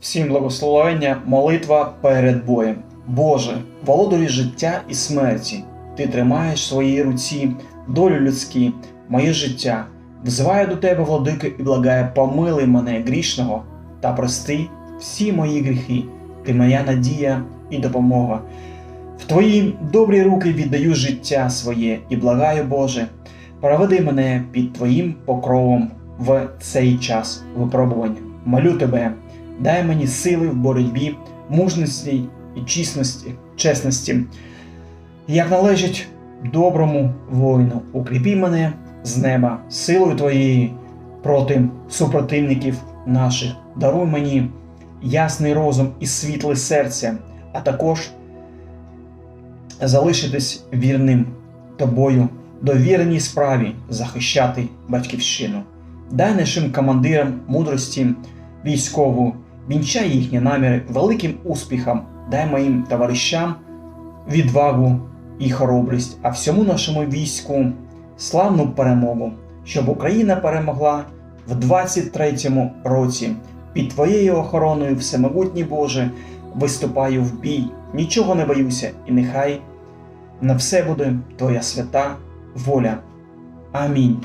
Всім благословення, молитва перед боєм. Боже, володарі життя і смерті, Ти тримаєш в своїй руці долю людські, моє життя. Взиваю до тебе, владики, і благаю, помилуй мене грішного та прости всі мої гріхи. Ти моя надія і допомога. В твої добрі руки віддаю життя своє і благаю, Боже, проведи мене під Твоїм покровом в цей час випробування. Молю тебе, дай мені сили в боротьбі, мужності і чесності, чесності, як належить доброму воїну. Укріпи мене з неба силою Твоєї проти супротивників наших. Даруй мені ясний розум і світле серце, а також залишитись вірним тобою, довіреній справі захищати батьківщину. Дай нашим командирам мудрості військову, вінчай їхні наміри великим успіхам, дай моїм товаришам відвагу і хоробрість, а всьому нашому війську славну перемогу, щоб Україна перемогла в 23-му році. Під твоєю охороною, всемогутній Боже, виступаю в бій, нічого не боюся, і нехай на все буде Твоя свята воля. Амінь.